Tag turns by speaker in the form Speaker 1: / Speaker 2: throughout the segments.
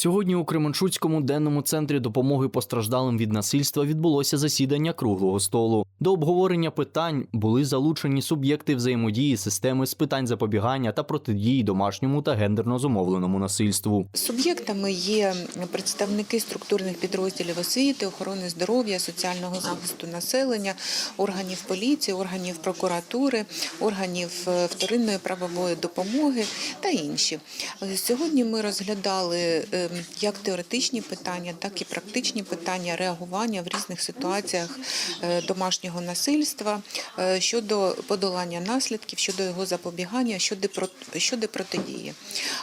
Speaker 1: Сьогодні у Кременчуцькому денному центрі допомоги постраждалим від насильства відбулося засідання круглого столу. До обговорення питань були залучені суб'єкти взаємодії системи з питань запобігання та протидії домашньому та гендерно зумовленому насильству.
Speaker 2: Суб'єктами є представники структурних підрозділів освіти, охорони здоров'я, соціального захисту населення, органів поліції, органів прокуратури, органів е, вторинної правової допомоги та інші. Е, Сьогодні ми розглядали е, як теоретичні питання, так і практичні питання реагування в різних ситуаціях е, домашнього насильства е, щодо подолання наслідків, щодо його запобігання, щодо про- протидії.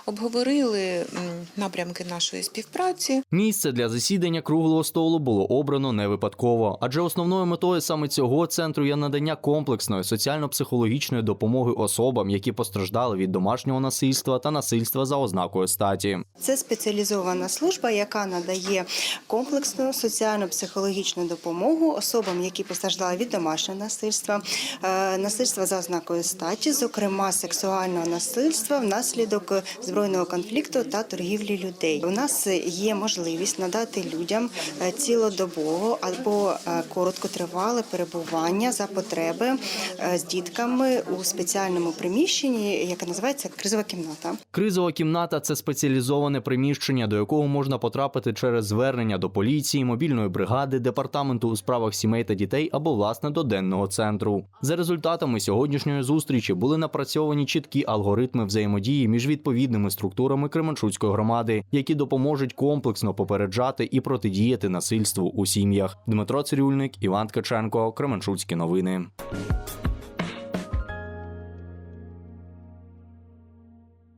Speaker 2: Обговорили напрямки нашої співпраці.
Speaker 1: Місце для засідання круглого столу було обрано не випадково, адже основною метою саме цього центру є надання комплексної соціально-психологічної допомоги особам, які постраждали від домашнього насильства та насильства за ознакою статі.
Speaker 3: Це спеціалізована служба, яка надає комплексну соціально-психологічну допомогу особам, які постраждали від домашнього насильства, е, насильства за ознакою статі, зокрема сексуального насильства внаслідок збройного конфлікту та торгівлі людей. У нас є можливість надати людям е, цілодобово або е, короткотривале перебування за потреби з дітками у спеціальному приміщенні, яке називається кризова кімната.
Speaker 1: Кризова кімната це спеціалізоване приміщення, до якого можна потрапити через звернення до поліції, мобільної бригади, департаменту у справах сімей та дітей або власне до денного центру. За результатами сьогоднішньої зустрічі були напрацьовані чіткі алгоритми взаємодії між відповідними структурами Кременчуцької громади, які допоможуть комплексно попереджати і протидіяти насильству у сім'ях. Дмитро Цирюльник, Іван Ткаченко, Кременчуцькі новини.